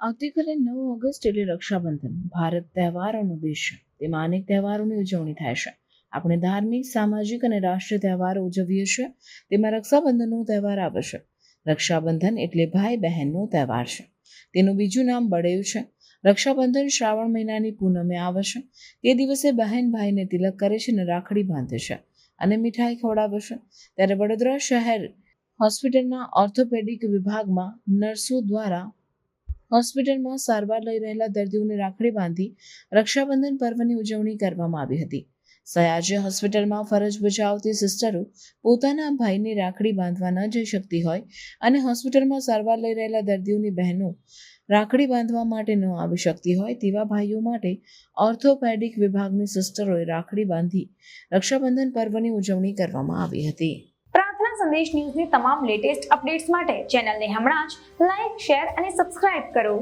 આવતીકાલે નવ ઓગસ્ટ એટલે રક્ષાબંધન, ભારત તહેવારોનો દેશ છે તેમાં અનેક તહેવારોની ઉજવણી થાય છે. આપણે ધાર્મિક, સામાજિક અને રાષ્ટ્રીય તહેવારો ઉજવીએ છીએ. તેમાં રક્ષાબંધનનો તહેવાર આવે છે. રક્ષાબંધન એટલે ભાઈ બહેનનો તહેવાર છે. તેનું બીજું નામ બળેવ છે. રક્ષાબંધન શ્રાવણ મહિનાની પૂનમે આવે છે. તે દિવસે બહેન ભાઈને તિલક કરે છે અને રાખડી બાંધે છે. અને મીઠાઈ ખવડાવશે. ત્યારે વડોદરા શહેર હોસ્પિટલના ઓર્થોપેડિક વિભાગમાં નર્સો દ્વારા હોસ્પિટલમાં સારવાર લઈ રહેલા દર્દીઓને રાખડી બાંધી રક્ષાબંધન પર્વની ઉજવણી કરવામાં આવી હતી. સયાજી હોસ્પિટલમાં ફરજ બજાવતી સિસ્ટરો પોતાના ભાઈને રાખડી બાંધવા ન જઈ શકતી હોય અને હોસ્પિટલમાં સારવાર લઈ રહેલા દર્દીઓની બહેનો રાખડી બાંધવા માટે ન આવી શકતી હોય તેવા ભાઈઓ માટે ઓર્થોપેડિક વિભાગની સિસ્ટરોએ રાખડી બાંધી રક્ષાબંધન પર્વની ઉજવણી કરવામાં આવી હતી. પ્રાર્થના સંદેશ ન્યૂઝની તમામ લેટેસ્ટ અપડેટ્સ માટે ચેનલને હમણાં જ લાઈક શેર અને સબસ્ક્રાઇબ કરો.